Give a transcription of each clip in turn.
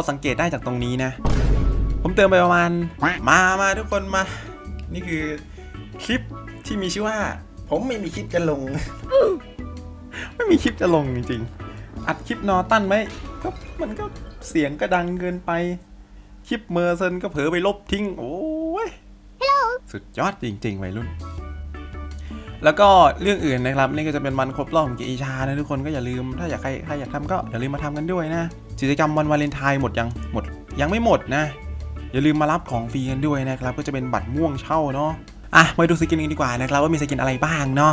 อสังเกตได้จากตรงนี้นะ ผมเติมไปประมาณ มา มาทุกคนมา นี่คือคลิปที่มีชื่อว่า ผมไม่มีคลิปจะลง ไม่มีคลิปจะลงจริงๆ อัดคลิปนอตันไหมก็มันก็เสียงก็ดังเกินไป คลิปเมอร์เซนก็เผลอไปลบทิ้ง โอ้ย สุดยอดจริงๆวัยรุ่น แล้วก็เรื่องอื่นนะครับนี่ก็จะเป็นวันครบรอบของเกอิชานะทุกคนก็อย่าลืมถ้าอยากใครใครอยากทำก็อย่าลืมมาทำกันด้วยนะกิจกรรมวันวาเลนไทน์หมดยังหมดยังไม่หมดนะ อย่าลืมมารับของฟรีกันด้วยนะครับก็จะเป็นบัตรม่วงเช่าเนาะอะมาดูสกินกันดีกว่านะครับว่ามีสกินอะไรบ้างเนาะ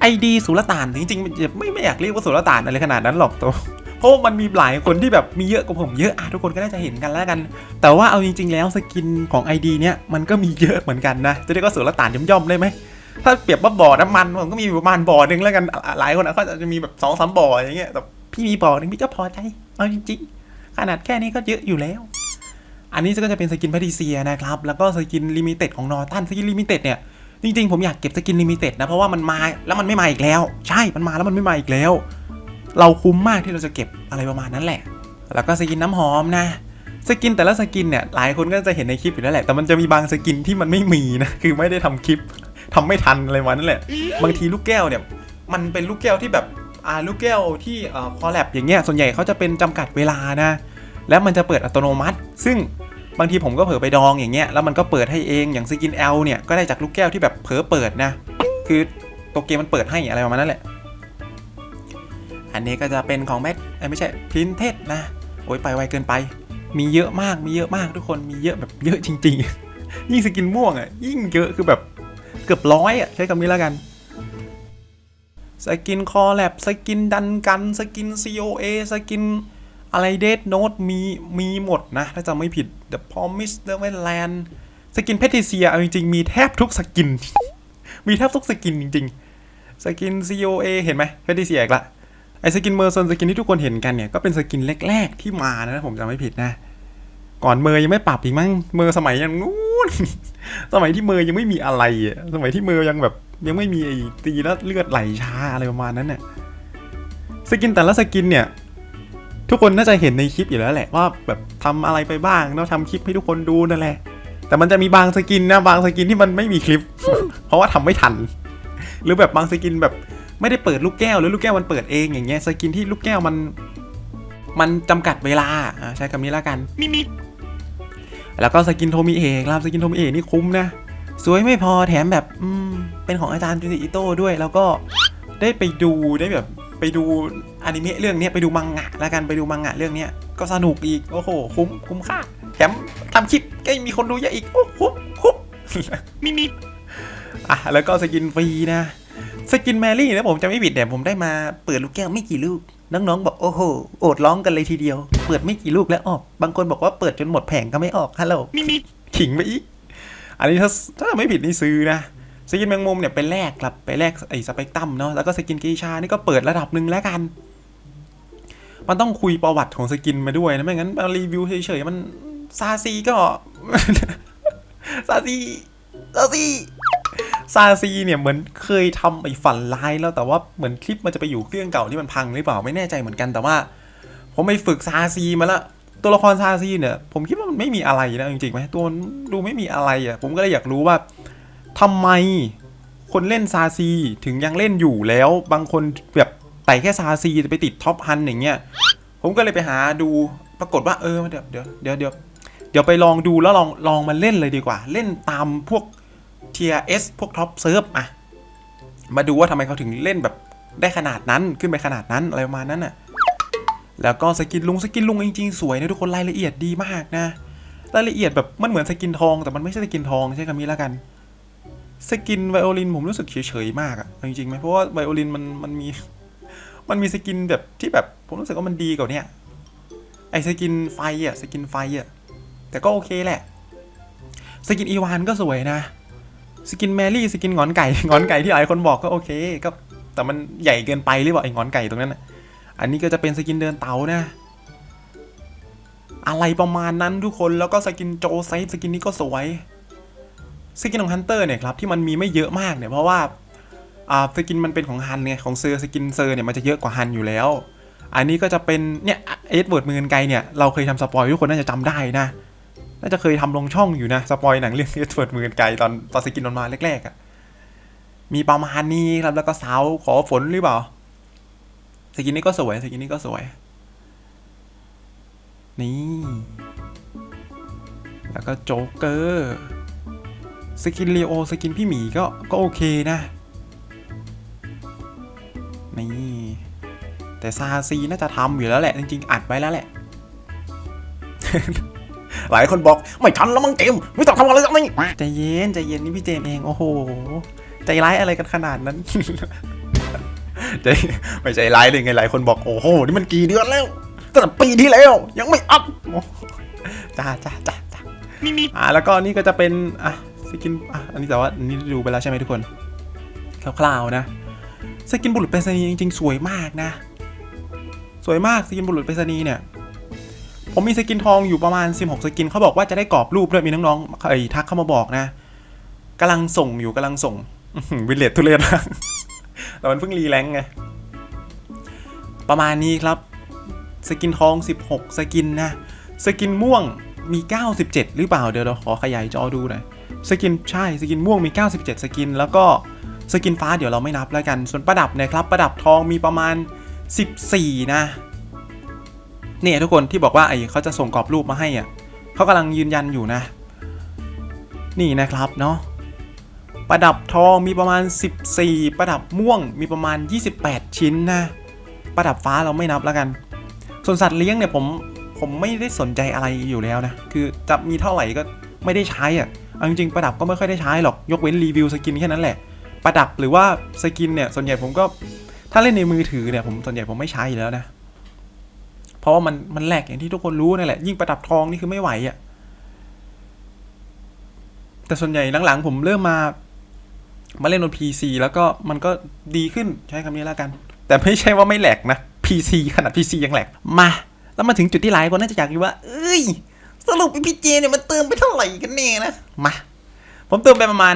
ไอดีสุลต่านจริงๆไม่ไม่อยากเรียกว่าสุลต่านอะไรขนาดนั้นหรอกตัวเพราะว่ามันมีหลายคนที่แบบมีเยอะกว่าผมเยอะอะทุกคนก็น่าจะเห็นกันแล้วกัน แต่ว่าเอาจริง ๆ แล้วสกินของ ID เนี้ยมันก็มีเยอะเหมือนกันนะจะเรียกว่าสุลต่านย่อมๆได้ไหม ถ้าเปรียบว่าบ่อน้ำมันผมก็มีประมาณบ่อหนึ่งแล้วกันหลายคนอะก็จะมีแบบสองสามบ่ออย่างเงี้ยแต่พี่มีบ่อหนึ่งพี่ก็พอใจเอาจริงๆขนาดแค่นี้ก็เยอะอยู่แล้ว อันนี้ก็จะเป็นสกินพาริเซียนะครับ แล้วก็สกินลิมิเต็ดของนอตันสกินลิมิเต็ดเนี่ยจริงๆผมอยากเก็บสกินลิมิเต็ดนะเพราะว่ามันมาแล้วมันไม่มาอีกแล้ว ใช่มันมาแล้วมันไม่มาอีกแล้ว เราคุ้มมากที่เราจะเก็บอะไรประมาณนั้นแหละ แล้วก็สกินน้ำหอมนะสกินแต่ละสกินเนี่ยหลายคนก็จะเห็นในคลิปอยู่แล้วแหละแต่มันจะมีบางสกินที่มันไม่มีนะคือไม่ได้ทำคลิป ทำไม่ทันอะไรมานั่นแหละ บางทีลูกแก้วเนี่ย มันเป็นลูกแก้วที่แบบอ่าลูกแก้วที่เอ่อคอลแลบอย่างเงี้ยส่วนใหญ่เขาจะเป็นจำกัดเวลานะ แล้วมันจะเปิดอัตโนมัติ ซึ่งบางทีผมก็เผลอไปดองอย่างเงี้ยแล้วมันก็เปิดให้เองอย่างสกิน L เนี่ยก็ได้จากลูกแก้วที่แบบเผลอเปิดนะ คือตัวเกมมันเปิดให้อะไรประมาณนั้นแหละ อันนี้ก็จะเป็นของแมทเอ้ยไม่ใช่พินเทสนะโอ้ยไปไวเกินไป มีเยอะมากมีเยอะมากทุกคนมีเยอะแบบเยอะจริง ๆ ยิ่งสกินม่วงอะยิ่งเยอะคือแบบ เกือบร้อยอะใช้คำนี้แล้วกัน สกินคอแลบสกินดันกัน สกิน COA สกินอะไรเดดโน e มีมีหมดนะ ถ้าจำไม่ผิด The Promise The Wetland สกินเพทิเซียเอาจริงๆ มีแทบทุกสกิน มีแทบทุกสกินจริง ๆ สกิน COA เห็นไหมเพทิเซียอีกละไอสกินเมอร์ซอนสกินที่ทุกคนเห็นกันเนี่ย ก็เป็นสกินแรก ๆ ที่มานะผมจำไม่ผิดนะ ก่อนเมอร์ยังไม่ปรับอีกมั้งเมอร์สมัยยังนู้ นสมัยที่เมอร์ยังไม่มีอะไรอะสมัยที่เมอร์ยังแบบ ยังไม่มีไอ้ตีแล้วเลือดไหลช้าอะไรประมาณนั้นน่ะสกินแต่ละสกินเนี่ย ทุกคนน่าจะเห็นในคลิปอยู่แล้วแหละว่าแบบทำอะไรไปบ้างแล้วทำคลิปให้ทุกคนดูนั่นแหละ แต่มันจะมีบางสกินนะบางสกินที่มันไม่มีคลิป เพราะว่าทำไม่ทัน หรือแบบบางสกินแบบไม่ได้เปิดลูกแก้วหรือลูกแก้วมันเปิดเองอย่างเงี้ยสกินที่ลูกแก้วมัน มันจำกัดเวลาอะใช้คำนี้แล้วกันมิมิ แล้วก็สกินโทมิเอกรับสกินโทมิเอกนี่คุ้มนะ สวยไม่พอแถมแบบอืเป็นของอาจารย์จูนิอิโต้ด้วย แล้วก็ได้ไปดูได้แบบไปดูอนิเมะเรื่องนี้ไปดูมังงะแล้วกันไปดูมังงะเรื่องนี้ก็สนุกอีกโอ้โหคุ้มคุ้มค่าแถมทำคลิปก็มีคนดูเยอะอีกโอ้คุ้มคุ้มมิมิอะแล้วก็สกินฟรีนะ สกินแมรี่นะผมจะไม่ผิดเนี่ยผมได้มาเปิดลูกแก้วไม่กี่ลูก น้องๆบอกโอ้โหโอดร้องกันเลยทีเดียว เปิดไม่กี่ลูกแล้วออก บางคนบอกว่าเปิดจนหมดแผงก็ไม่ออกฮัลโหลมิมิขิงไปอีก อันนี้ถ้าถ้าไม่ผิดนี่ซื้อนะสกินแมงมุมเนี่ยไปแลกครับไปแลกไอ้สเปกตรัมเนาะแล้วก็สกินกีชานี่ก็เปิดระดับหนึ่งแล้วกัน มันต้องคุยประวัติของสกินมาด้วยนะไม่งั้นมารีวิวเฉยๆมันซาซีก็ซาซีซาซี ซาซีเนี่ยเหมือนเคยทำไอ้ฝันร้ายแล้วแต่ว่าเหมือนคลิปมันจะไปอยู่เครื่องเก่าที่มันพังหรือเปล่าไม่แน่ใจเหมือนกันแต่ว่า ผมไปฝึกซาซีมาแล้วตัวละครซาซีเนี่ยผมคิดว่ามันไม่มีอะไรนะจริงๆไหมตัวดูไม่มีอะไรอะผมก็เลยอยากรู้ว่าทำไมคนเล่นซาซีถึงยังเล่นอยู่แล้ว บางคนแบบไต่แค่ซาซีจะไปติดท็อปฮันอย่างเงี้ยผมก็เลยไปหาดูปรากฏว่าเออเดี๋ยวเดี๋ยวเดี๋ยวเดี๋ยวไปลองดูแล้วลองลองมาเล่นเลยดีกว่า เล่นตามพวก เทียเอสพวกท็อปเซิร์ฟอะมาดูว่าทำไมเขาถึงเล่นแบบได้ขนาดนั้นขึ้นไปขนาดนั้นอะไรประมาณนั้นน่ะแล้วก็สกินลุงสกินลุงจริงๆ สวยนะทุกคนรายละเอียดดีมากนะรายละเอียดแบบมันเหมือนสกินทอง แต่มันไม่ใช่สกินทองใช่คำนี้แล้วกันสกินไวโอลินผมรู้สึกเฉยๆมากอะจริงๆไหมเพราะว่าไวโอลินมันมันมีมันมีสกินแบบที่แบบผมรู้สึกว่ามันดีกว่านี้ไอสกินไฟอะสกินไฟอะแต่ก็โอเคแหละ สกินอีวานก็สวยนะ สกินแมรี่สกินงอนไก่งอนไก่ที่หลายคนบอกก็โอเคก็แต่มันใหญ่เกินไปหรือเปล่าไอ้งอนไก่ตรงนั้นนะอันนี้ก็จะเป็นสกินเดินเตานะ อะไรประมาณนั้นทุกคนแล้วก็สกินโจไซฟสกินนี้ก็สวยสกินของฮันเตอร์เนี่ยครับที่มันมีไม่เยอะมากเนี่ยเพราะว่าอ่าสกินมันเป็นของฮันไงของเซอร์สกินเซอร์เนี่ยมันจะเยอะกว่าฮันอยู่แล้ว อันนี้ก็จะเป็นเนี่ยเอ็ดเวิร์ดมือเงินไกลเนี่ยเราเคยทำสปอยทุกคนน่าจะจำได้นะ น่าจะเคยทำลงช่องอยู่นะ สปอยหนังเรื่องเอ็ดเวิร์ดมือเงินไกลตอนตอนสกินนอนมาแรกๆอะ่ะ มีประมาณนี้ครับแล้วก็สาวขอฝนหรือเปล่า สกินนี้ก็สวย สกินนี้ก็สวย นี่ แล้วก็โจ๊กเกอร์ สกินเลโอสกินพี่หมีก็ก็โอเคนะ นี่ แต่ซาซีน่าจะทำอยู่แล้วแหละ จริงๆ อัดไว้แล้วแหละ หลายคนบอกไม่ทันแล้วมั้งเจมส์ไม่ต้องทำอะไรสักนี่ใจเย็นใจเย็นนี่พี่เจมส์เองโอ้โหใจร้ายอะไรกันขนาดนั้นใจไม่ใจร้ายเลยไงหลายคนบอกโอ้โหนี่มันกี่เดือนแล้วตั้งแต่ปีที่แล้วยังไม่อัพโอ้จ้าจ้าจ้าจ้ามีมีอ่าแล้วก็นี่ก็จะเป็นอะสกินอะอันนี้แต่ว่าอันนี่ดูไปแล้วใช่ไหมทุกคนคร่าวๆนะสกินบุรุษไปรษณีย์จริงๆสวยมากนะ สวยมากสกินบุรุษไปรษณีย์เนี่ย ผมมีสกินทองอยู่ประมาณ 16 สกินเขาบอกว่าจะได้กรอบรูปด้วยมีน้องๆไอ้ทักเข้ามาบอกนะกำลังส่งอยู่กำลังส่งวิลเลตทุเรศมากแต่มันเพิ่งรีแรงไง ประมาณนี้ครับ สกินทอง 16 สกินนะ สกินม่วงมี 97 หรือเปล่า เดี๋ยวเราขอขยายจอดูหน่อย สกินใช่ สกินม่วงมี 97 สกิน แล้วก็สกินฟ้าเดี๋ยวเราไม่นับแล้วกัน ส่วนประดับนะครับ ประดับทองมีประมาณ 14 นะ เนี่ยทุกคนที่บอกว่าไอ้เขาจะส่งกรอบรูปมาให้อะเขากำลังยืนยันอยู่นะ นี่นะครับเนาะประดับทองมีประมาณ 14 ประดับม่วงมีประมาณ 28 ชิ้นนะ ประดับฟ้าเราไม่นับแล้วกัน ส่วนสัตว์เลี้ยงเนี่ยผมผมไม่ได้สนใจอะไรอยู่แล้วนะ คือจะมีเท่าไหร่ก็ไม่ได้ใช้อะ่ะเอาจริงๆประดับก็ไม่ค่อยได้ใช้หรอก ยกเว้นรีวิวสกินแค่นั้นแหละ ประดับหรือว่าสกินเนี่ยส่วนใหญ่ผมก็ถ้าเล่นในมือถือเนี่ยผมส่วนใหญ่ผมไม่ใช้อยู่แล้วนะ เพราะว่ามันมันแหลกอย่างที่ทุกคนรู้นั่นแหละ ยิ่งประดับทองนี่คือไม่ไหวอะ่ะ แต่ส่วนใหญ่หลังๆ ผมเริ่มมา มาเล่นบน PC แล้วก็มันก็ดีขึ้นใช้คำนี้แล้วกัน แต่ไม่ใช่ว่าไม่แหลกนะ PC ขนาด PC ยังแหลกมา แล้วมาถึงจุดที่หลายคนน่าจะอยากรู้ว่า เอ้ย สรุปไอพีเจเนี่ยมันเติมไปเท่าไหร่กันแน่นะมาผมเติมไปประมาณ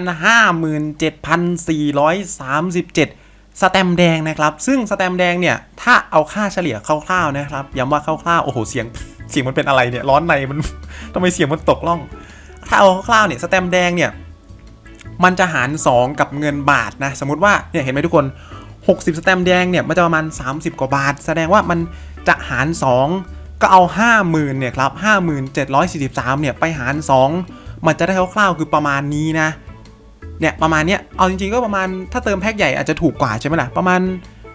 57,437 สแตมแดงนะครับ ซึ่งสแตมแดงเนี่ย ถ้าเอาค่าเฉลี่ยคร่าวๆนะครับ ย้ำว่าคร่าวๆ โอ้โห เสียง เสียงมันเป็นอะไรเนี่ย ร้อนในมันทำไมเสียงมันตกล่อง ถ้าเอาคร่าวๆ เนี่ยสแตมแดงเนี่ย มันจะหาร 2 กับเงินบาทนะ สมมติว่า เนี่ย เห็นไหมทุกคน 60 สแตมแดงเนี่ย มันจะประมาณ 30 กว่าบาท แสดงว่ามันจะหาร 2 ก็เอา 50,000เนี่ยครับ 5743เนี่ย ไปหาร 2 มันจะได้คร่าวๆ คือประมาณนี้นะ เนี่ยประมาณเนี้ยเอาจริงๆก็ประมาณถ้าเติมแพ็คใหญ่อาจจะถูกกว่าใช่ไหมล่ะประมาณ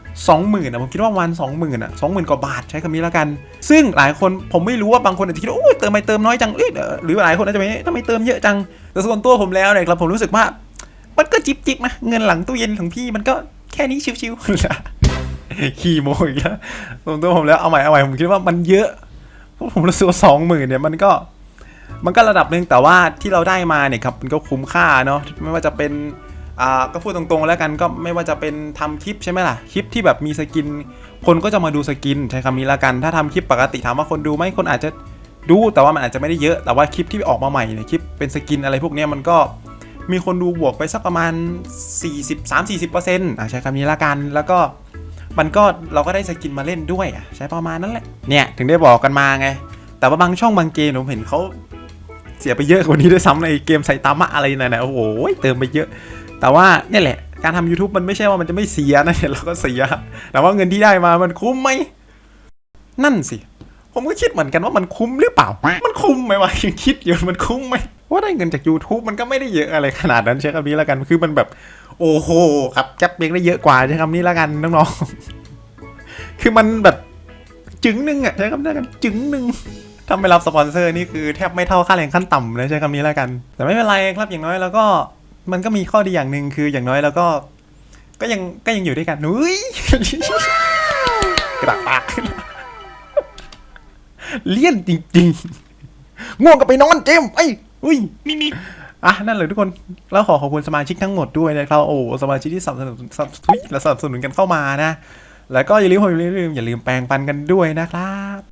20,000นะผมคิดว่าประมาณ20,000อะ20,000กว่าบาทใช้คำนี้แล้วกัน ซึ่งหลายคนผมไม่รู้ว่าบางคนอาจจะคิดว่าโอ้ยเติมไปเติมน้อยจังเอ้ยเอ่อหรือหลายคนอาจจะไม่ทำไมเติมเยอะจังแต่ส่วนตัวผมแล้วเนี่ยครับผมรู้สึกว่ามันก็จิบจิบนะเงินหลังตู้เย็นของพี่มันก็แค่นี้ชิวๆขี้โมอีกแล้วส่วนตัวผมแล้วเอาใหม่เอาใหม่ผมคิดว่ามันเยอะเพราะผมรู้สึกว่าสองหมื่นเนี่ยมันก็ มันก็ระดับหนึ่งแต่ว่าที่เราได้มาเนี่ยครับมันก็คุ้มค่าเนาะไม่ว่าจะเป็นอ่าก็พูดตรงๆแล้วกันก็ไม่ว่าจะเป็นทำคลิปใช่ไหมล่ะคลิปที่แบบมีสกิน คนก็จะมาดูสกินใช้คำนี้ละกัน ถ้าทำคลิปปกติถามว่าคนดูไหมคนอาจจะดูแต่ว่ามันอาจจะไม่ได้เยอะแต่ว่าคลิปที่ออกมาใหม่เนี่ยคลิปเป็นสกินอะไรพวกนี้มันก็มีคนดูบวกไปสักประมาณ 40 3 40เปอร์เซ็นต์ใช้คำนี้ละกันแล้วก็มันก็เราก็ได้สกินมาเล่นด้วยอะใช้ประมาณนั้นแหละเนี่ยถึงได้บอกกันมาไง แต่ว่าบางช่องบางเกมผมเห็นเขา เสียไปเยอะกว่านี้ด้วยซ้ำในเกมไซตามะอะไรนั่นนะโอ้โหเติมไปเยอะ แต่ว่าเนี่ยแหละ การทำ YouTube มันไม่ใช่ว่ามันจะไม่เสียนะเนี่ยเราก็เสีย แต่ว่าเงินที่ได้มามันคุ้มไหมนั่นสิ ผมก็คิดเหมือนกันว่ามันคุ้มหรือเปล่า มันคุ้มไหมวะยังคิดอยู่มันคุ้มไหมว่าได้เงินจาก YouTube มันก็ไม่ได้เยอะอะไรขนาดนั้นใช้คำนี้แล้วกันคือมันแบบ โอ้โหครับจับเบรกได้เยอะกว่าใช้คำนี้แล้วกันน้องๆคือมันแบบจึงหนึ่งอะใช้คำนี้แล้วกันจึงหนึ่ง ถ้าไม่รับสปอนเซอร์นี่คือแทบไม่เท่าค่าแรงขั้นต่ำเลยใช้คำนี้แล้วกัน แต่ไม่เป็นไรครับอย่างน้อยแล้วก็มันก็มีข้อดีอย่างหนึ่งคืออย่างน้อยแล้วก็ ก็ยังก็ยังอยู่ด้วยกันนุ้ยกระดาษปากเลี่ยนจริงๆง่วงก็ไปนอนเจมส์ไอ้ยอุ้ยมีมีอะนั่นเลยทุกคนแล้วขอขอบคุณสมาชิกทั้งหมดด้วยนะครับโอ้สมาชิกที่สนับสนุนสนับสนุนและสนับสนุนกันเข้ามานะ แล้วก็อย่าลืมอย่าลืมอย่าลืมแปลงปันกันด้วยนะครับ